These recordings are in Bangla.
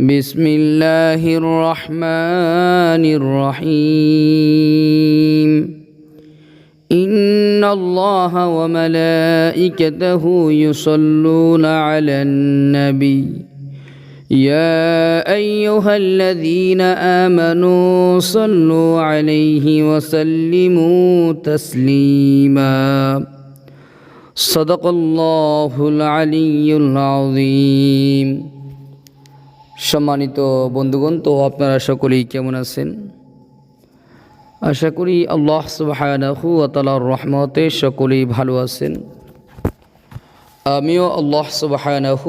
بسم الله الرحمن الرحيم. إن الله وملائكته يصلون على النبي. يا أيها الذين آمنوا صلوا عليه وسلموا تسليما. صدق الله العلي العظيم. সম্মানিত বন্ধুগণ, তো আপনারা সকলেই কেমন আছেন? আশা করি আল্লাহ সুবাহানাহু রহমতে সকলেই ভালো আছেন। আমিও আল্লাহ সুবাহানাহু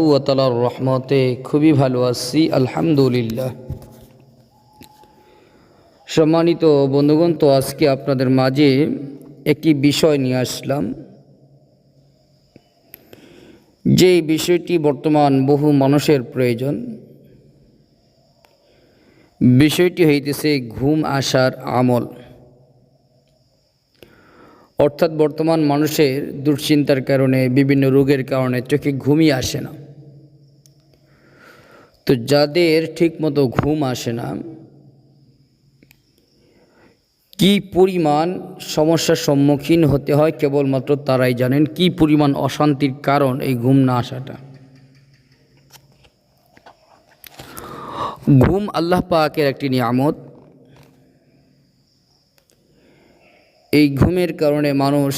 রহমতে খুবই ভালো আছি, আলহামদুলিল্লাহ। সম্মানিত বন্ধুগণ, তো আজকে আপনাদের মাঝে একটি বিষয় নিয়ে আসলাম। যে বিষয়টি বর্তমান বহু মানুষের প্রয়োজন বিষয়টি হইতেছে ঘুম আসার আমল। অর্থাৎ বর্তমান মানুষের দুশ্চিন্তার কারণে, বিভিন্ন রোগের কারণে চোখে ঘুমই আসে না। তো যাদের ঠিকমতো ঘুম আসে না, কি পরিমাণ সমস্যার সম্মুখীন হতে হয় কেবলমাত্র তারাই জানেন, কি পরিমাণ অশান্তির কারণ এই ঘুম না আসাটা। ঘুম আল্লাহ পাকের একটি নিয়ামত। এই ঘুমের কারণে মানুষ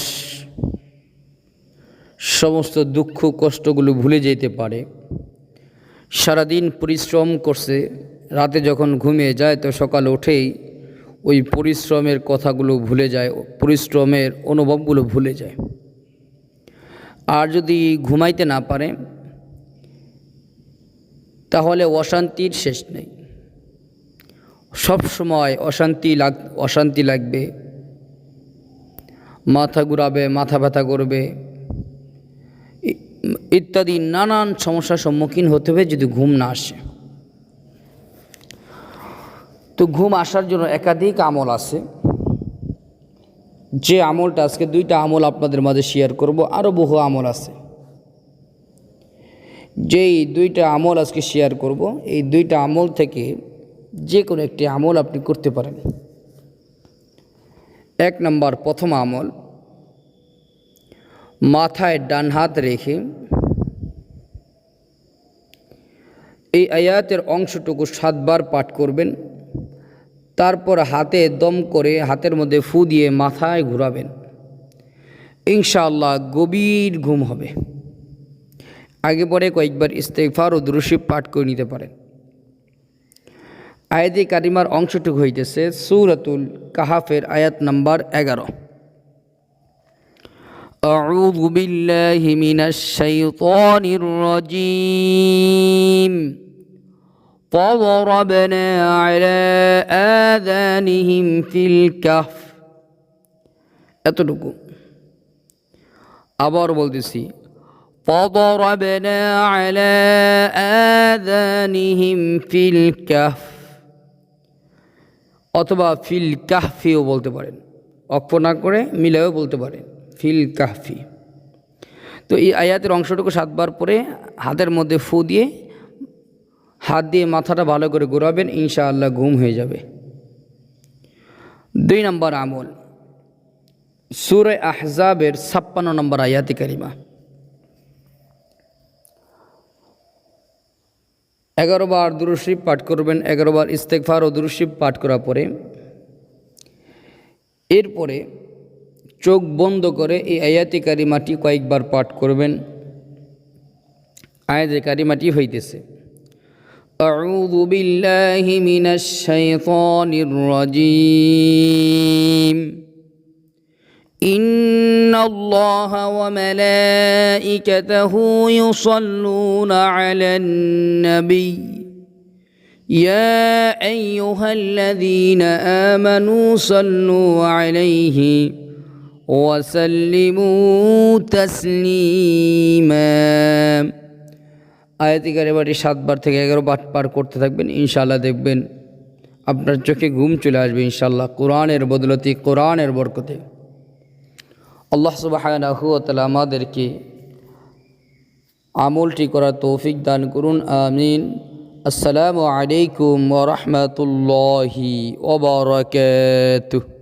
সমস্ত দুঃখ কষ্টগুলো ভুলে যেতে পারে। সারাদিন পরিশ্রম করছে, রাতে যখন ঘুমিয়ে যায় তো সকাল উঠেই ওই পরিশ্রমের কথাগুলো ভুলে যায়, পরিশ্রমের অনুভবগুলো ভুলে যায়। আর যদি ঘুমাইতে না পারে তাহলে অশান্তির শেষ নেই। সব সময় অশান্তি লাগ, অশান্তি লাগবে। মাথা ঘুরাবে, মাথা ব্যথা করবে। ইত্যাদি নানান সমস্যার সম্মুখীন হতে হবে যদি ঘুম না আসে। তো ঘুম আসার জন্য একাধিক আমল আছে। যে আমলটা আজকে দুইটা আমল আপনাদের মাঝে শেয়ার করব। আরও বহু আমল আছে। যেই দুইটা আমল আজকে শেয়ার করব, এই দুইটা আমল থেকে যে কোনো একটি আমল আপনি করতে পারেন। এক নম্বর, প্রথম আমল, মাথায় ডান হাত রেখে এই আয়াতের অংশটুকু সাতবার পাঠ করবেন, তারপর হাতে দম করে হাতের মধ্যে ফু দিয়ে মাথায় ঘুরাবেন। ইনশাআল্লাহ গভীর ঘুম হবে। আগে পরে কয়েকবার ইস্তেকফার ও দুরুশিব পাঠ করে নিতে পারেন আয়াতে কারিমার অংশটুকু হইতেছে সুরাতুল কাহাফের আয়াত নাম্বার এগারো أعوذ بالله من الشيطان الرجيم فضربنا على آذانهم في الكهف এতটুকু আবার বলতেছি فضربنا على آذانهم في الكهف অথবা ফিল কাহফিও বলতে পারেন অক্ষ না করে মিলেও বলতে পারেন ফিল কাহফি তো এই আয়াতের অংশটুকু সাতবার পরে হাতের মধ্যে ফু দিয়ে হাত দিয়ে মাথাটা ভালো করে ঘোরাবেন ইনশাআল্লাহ ঘুম হয়ে যাবে দুই নম্বর আমল সুরে আহজাবের ছাপ্পান্ন নম্বর আয়াতি কারিমা এগারো বার দুরুশিব পাঠ করবেন এগারো বার ইস্তেকফার ও দুরুশিব পাঠ করার পরে এরপরে চোখ বন্ধ করে এই আয়াতি কারিমাটি কয়েকবার পাঠ করবেন আয়াতি কারিমাটি হইতেছে أعوذ بالله من الشيطان الرجيم إن الله وملائكته يصلون على النبي يا أيها الذين آمنوا صلوا عليه وسلموا تسليما আয়াতিকার এবারে সাতবার থেকে এগারো বার পার করতে থাকবেন ইনশাল্লাহ দেখবেন আপনার চোখে ঘুম চলে আসবে ইনশাল্লাহ কোরআনের বদলতি কোরআনের বরকতে আল্লাহ সুবাহানাহু তালা আমাদেরকে আমলটি করার তৌফিক দান করুন আমিন। আসসালামু আলাইকুম ওরহমতুল্লাহি ওবরাকাতুহ